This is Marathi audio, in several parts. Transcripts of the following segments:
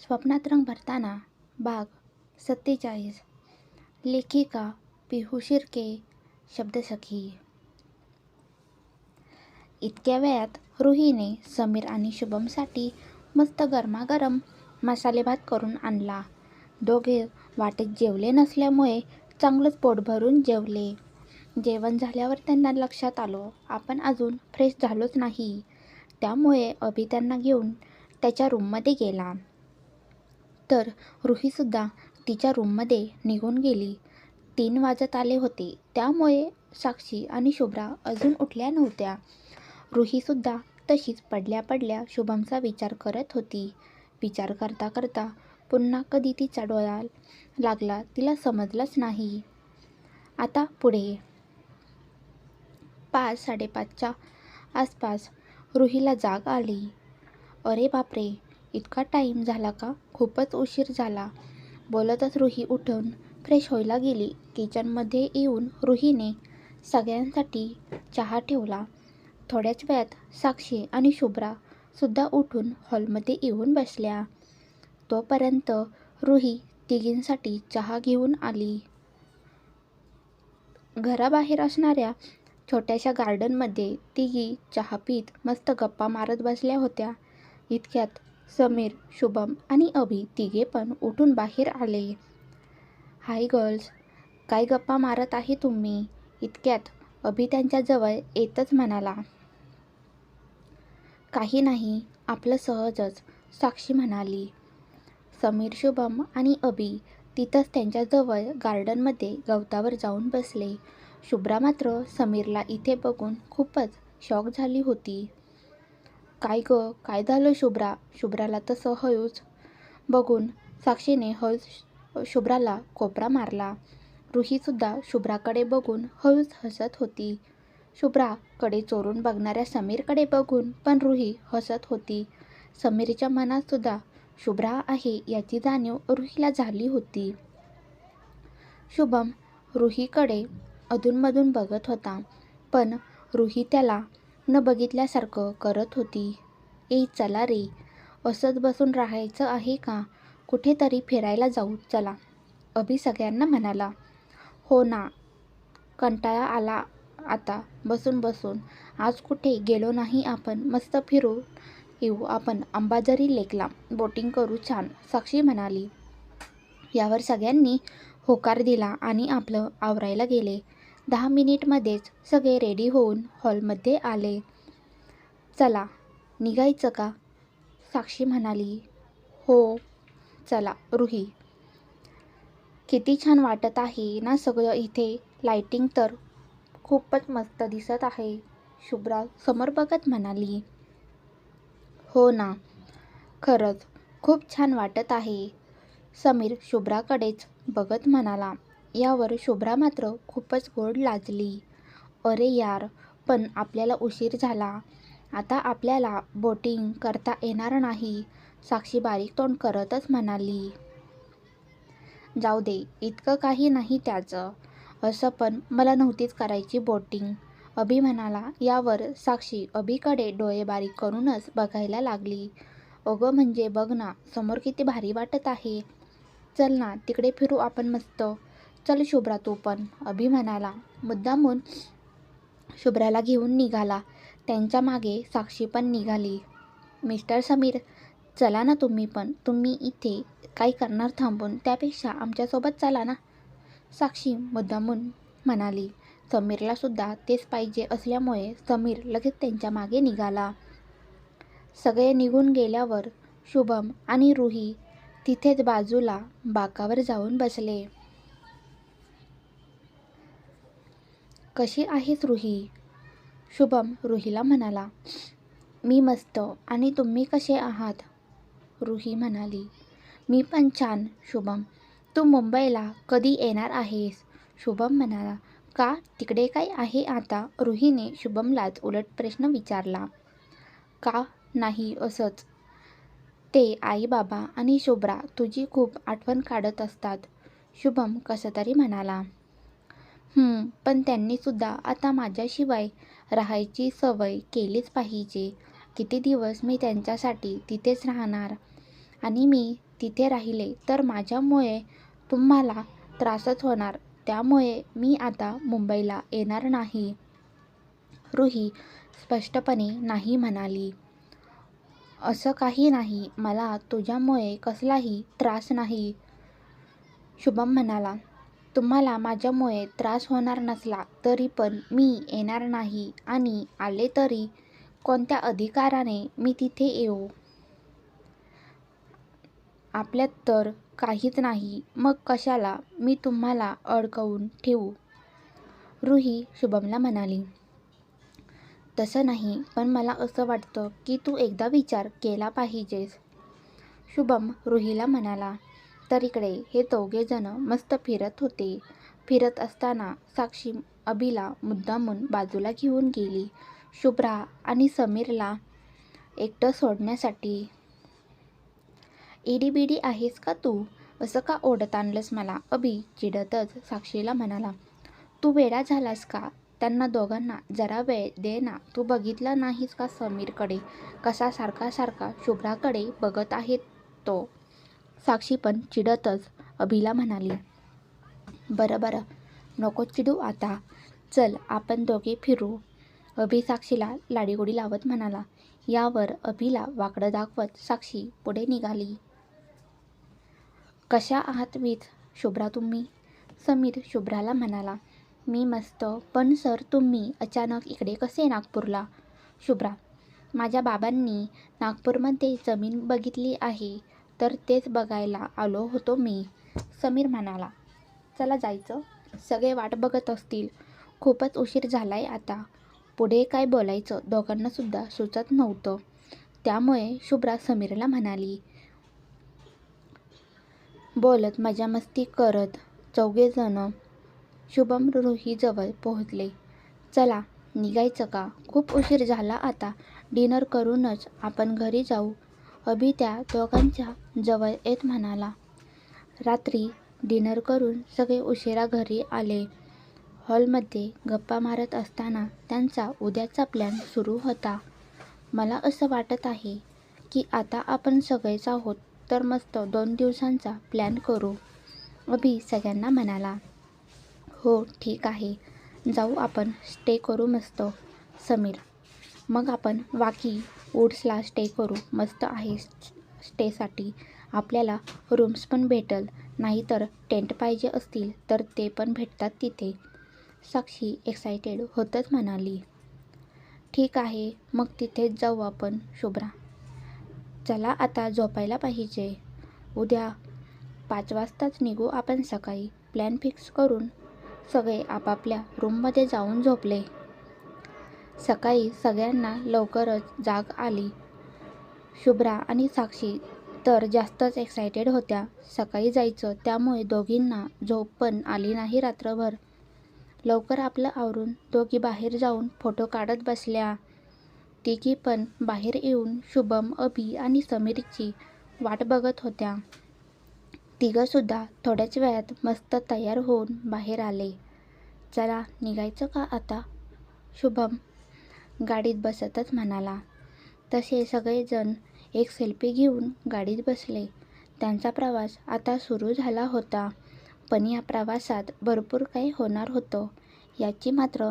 स्वप्नात रंग भरताना भाग सत्तेचाळीस. लेखिका पिहू शिर्के शब्दसखी. इतक्या वेळात रुहीने समीर आणि शुभमसाठी मस्त गरमागरम मसाले भात करून आणला. दोघे वाटेत जेवले नसल्यामुळे चांगलंच पोट भरून जेवले. जेवण झाल्यावर त्यांना लक्षात आलो आपण अजून फ्रेश झालोच नाही. त्यामुळे अभि त्यांना घेऊन त्याच्या रूममध्ये गेला. तर रुहीसुद्धा तिच्या रूममध्ये निघून गेली. तीन वाजत आले होते. त्यामुळे साक्षी आणि शुभ्रा अजून उठल्या नव्हत्या. रुहीसुद्धा तशीच पडल्या पडल्या शुभमचा विचार करत होती. विचार करता करता पुन्हा कधी तिचा डोळा लागला तिला समजलंच नाही. आता पुढे. पाच साडेपाचच्या आसपास रुहीला जाग आली. अरे बापरे! इतका टाईम झाला का? खूपच उशीर झाला. बोलतच रुही उठून फ्रेश व्हायला गेली. किचनमध्ये येऊन रुहीने सगळ्यांसाठी चहा ठेवला. थोड्याच वेळात साक्षी आणि शुभ्रा सुद्धा उठून हॉलमध्ये येऊन बसल्या. तोपर्यंत रुही तिघींसाठी चहा घेऊन आली. घराबाहेर असणाऱ्या छोट्याशा गार्डनमध्ये तिघी चहा पीत मस्त गप्पा मारत बसल्या होत्या. इतक्यात समीर शुभम आणि अभि तिघे पण उठून बाहेर आले. हाय गर्ल्स काय गप्पा मारत आहे तुम्ही? इतक्यात अभि त्यांच्याजवळ येतच म्हणाला. काही नाही आपलं सहजच साक्षी म्हणाली. समीर शुभम आणि अभि तिथंच त्यांच्याजवळ गार्डनमध्ये गवतावर जाऊन बसले. शुभ्रा मात्र समीरला इथे बघून खूपच शॉक झाली होती. काय ग? काय झालं शुभ्रा? शुभ्राला तसं हळूच बघून साक्षीने हळूच शुभ्राला कोपरा मारला. रुहीसुद्धा शुभ्राकडे बघून हळूच हसत होती. शुभ्राकडे चोरून बघणाऱ्या समीरकडे बघून पण रुही हसत होती. समीरच्या मनातसुद्धा शुभ्रा आहे याची जाणीव रुहीला झाली होती. शुभम रुहीकडे अधूनमधून बघत होता. पण रुही त्याला न बघितल्यासारखं करत होती. ए चला रे असंच बसून राहायचं आहे का? कुठेतरी फिरायला जाऊ चला अभि सगळ्यांना म्हणाला. हो ना कंटाळा आला आता बसून बसून. आज कुठे? गेलो नाही आपण. मस्त फिरू येऊ आपण. अंबाझरी लेकला. बोटिंग करू छान साक्षी म्हणाली. यावर सगळ्यांनी होकार दिला आणि आपलं आवरायला गेले. दहा मिनिटमध्येच सगळे रेडी होऊन हॉलमध्ये आले. चला निघायचं का? साक्षी म्हणाली. हो चला रुही. किती छान वाटत आहे ना सगळं इथे. लाइटिंग तर खूपच मस्त दिसत आहे शुभ्रा समोर बघत म्हणाली. हो ना खरंच खूप छान वाटत आहे समीर शुभ्राकडेच बघत म्हणाला. यावर शुभ्रा मात्र खूपच गोड लाजली. अरे यार पण आपल्याला उशीर झाला. आता आपल्याला बोटिंग करता येणार नाही साक्षी बारीक तोंड करतच म्हणाली. जाऊ दे इतकं काही नाही त्याचं. असं पण मला नव्हतीच करायची बोटिंग अभि म्हणाला यावर साक्षी अभिकडे डोळे बारीक करूनच बघायला लागली. अगं म्हणजे बघ ना समोर किती भारी वाटत आहे. चल ना तिकडे फिरू आपण मस्त. चल शुभ्रा तू पण अभि म्हणाला. मुद्दामून शुभ्राला घेऊन निघाला. त्यांच्या मागे साक्षी पण निघाली. मिस्टर समीर चला ना तुम्ही पण. तुम्ही इथे काय करणार थांबून? त्यापेक्षा आमच्यासोबत चला ना. साक्षी मुद्दामून म्हणाली. समीरलासुद्धा तेच पाहिजे असल्यामुळे समीर लगेच त्यांच्या मागे निघाला. सगळे निघून गेल्यावर शुभम आणि रुही तिथेच बाजूला बाकावर जाऊन बसले. कशी आहेस रुही? शुभम रुहीला म्हणाला मी मस्त. आणि तुम्ही कसे आहात? रुही म्हणाली मी पण छान शुभम. तू मुंबईला कधी येणार आहेस? शुभम म्हणाला का? तिकडे काय आहे आता? रुहीने शुभमलाच उलट प्रश्न विचारला का? नाही असंच. ते आई बाबा आणि शुभ्रा तुझी खूप आठवण काढत असतात. शुभम कसं तरी म्हणाला पण त्यांनीसुद्धा आता माझ्याशिवाय राहायची सवय केलीच पाहिजे. किती दिवस मी त्यांच्यासाठी तिथेच राहणार? आणि मी तिथे राहिले तर माझ्यामुळे तुम्हाला त्रासच होणार. त्यामुळे मी आता मुंबईला येणार नाही. रुही स्पष्टपणे नाही म्हणाली. असं काही नाही. मला तुझ्यामुळे कसलाही त्रास नाही. शुभम म्हणाला. तुम्हाला माझ्यामुळे त्रास होणार नसला तरी पण मी येणार नाही आणि आले तरी कोणत्या अधिकाराने मी तिथे येऊ? आपल्यात तर काहीच नाही. मग कशाला मी तुम्हाला अडकवून ठेवू? रुही शुभमला म्हणाली. तसं नाही पण मला असं वाटतं की तू एकदा विचार केला पाहिजेस. शुभम रुहीला म्हणाला. तर इकडे हे दोघेजणं मस्त फिरत होते. फिरत असताना साक्षी अभिला मुद्दामून बाजूला घेऊन गेली. शुभ्रा आणि समीरला एकटं सोडण्यासाठी इडीबिडी आहेस का तू? असं का ओढत आणलंस मला? अभि चिडतच साक्षीला म्हणाला तू वेडा झालास का? त्यांना दोघांना जरा वेळ दे ना. तू बघितलं नाहीस का समीरकडे? कसा सारखा सारखा शुभ्राकडे बघत आहे तो? साक्षी पण चिडतच अभिला म्हणाली बरं बरं नको चिडू आता. चल आपण दोघे फिरू. अभि साक्षीला लाडीगोडी लावत म्हणाला. यावर अभिला वाकडं दाखवत साक्षी पुढे निघाली. कशा आहात वीज? शुभ्रा तुम्ही? समीर शुभ्राला म्हणाला. मी मस्त पण सर तुम्ही अचानक इकडे कसे नागपूरला? शुभ्रा माझ्या बाबांनी नागपूरमध्ये जमीन बघितली आहे. तर तेच बघायला आलो होतो मी. समीर म्हणाला चला जायचं. सगळे वाट बघत असतील. खूपच उशीर झालाय आता. पुढे काय बोलायचं दोघांनासुद्धा सुचत नव्हतं. त्यामुळे शुभ्रा समीरला म्हणाली बोलत मजा मस्ती करत चौघेजण शुभम रुहीजवळ पोहोचले. चला निघायचं का? खूप उशीर झाला आता. डिनर करूनच आपण घरी जाऊ. अभि त्या दोघांच्या जवळ येत म्हणाला रात्री डिनर करून सगळे उशिरा घरी आले. हॉलमध्ये गप्पा मारत असताना त्यांचा उद्याचा प्लॅन सुरू होता. मला असं वाटत आहे की आता आपण सगळेच आहोत तर मस्त दोन दिवसांचा प्लॅन करू अभि सगळ्यांना म्हणाला. हो ठीक आहे. जाऊ आपण स्टे करू मस्त समीर. मग आपण वाकी वूड्सला स्टे करू. मस्त आहे स्टेसाठी आपल्याला रूम्स पण भेटल. नाहीतर टेंट पाहिजे असतील तर ते पण भेटतात तिथे. साक्षी एक्सायटेड होतच म्हणाली. ठीक आहे मग तिथेच जाऊ आपण शुभ्रा. चला आता झोपायला पाहिजे. उद्या पाच वाजताच निघू आपण सकाळी. प्लॅन फिक्स करून सगळे आपापल्या रूममध्ये जाऊन झोपले. सकाळी सगळ्यांना लवकरच जाग आली. शुभ्रा आणि साक्षी तर जास्तच एक्सायटेड होत्या. सकाळी जायचं त्यामुळे दोघींना झोप पण आली नाही रात्रभर. लवकर आपलं आवरून दोघी बाहेर जाऊन फोटो काढत बसल्या. तिघी पण बाहेर येऊन शुभम अभि आणि समीरची वाट बघत होत्या. तिघंसुद्धा थोड्याच वेळात मस्त तयार होऊन बाहेर आले. चला निघायचं का आता? शुभम गाडीत बसतच म्हणाला. तसे सगळेजण एक सेल्फी घेऊन गाडीत बसले. त्यांचा प्रवास आता सुरू झाला होता पण या प्रवासात भरपूर काही होणार होतं याची मात्र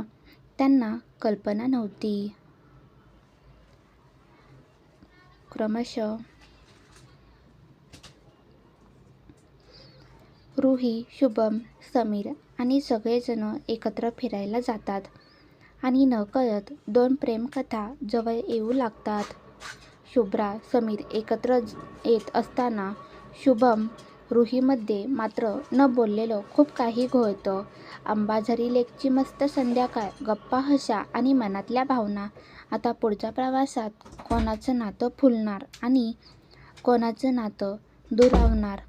त्यांना कल्पना नव्हती. क्रमशः रुही शुभम समीर आणि सगळेजण एकत्र फिरायला जातात. आणि नकळत दोन प्रेमकथा जवळ येऊ लागतात. शुभ्रा समीर एकत्र येत असताना शुभम रुहीमध्ये मात्र न बोललेलं खूप काही घोळतं. अंबाझरी लेकची मस्त संध्याकाळ गप्पा हशा आणि मनातल्या भावना. आता पुढच्या प्रवासात कोणाचं नातं फुलणार आणि कोणाचं नातं दुरावणार?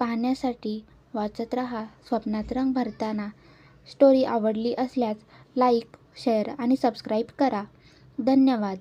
पाहण्यासाठी वाचत रहा स्वप्नात रंग भरताना. स्टोरी आवडली असल्यास लाईक शेअर आणि सबस्क्राईब करा. धन्यवाद.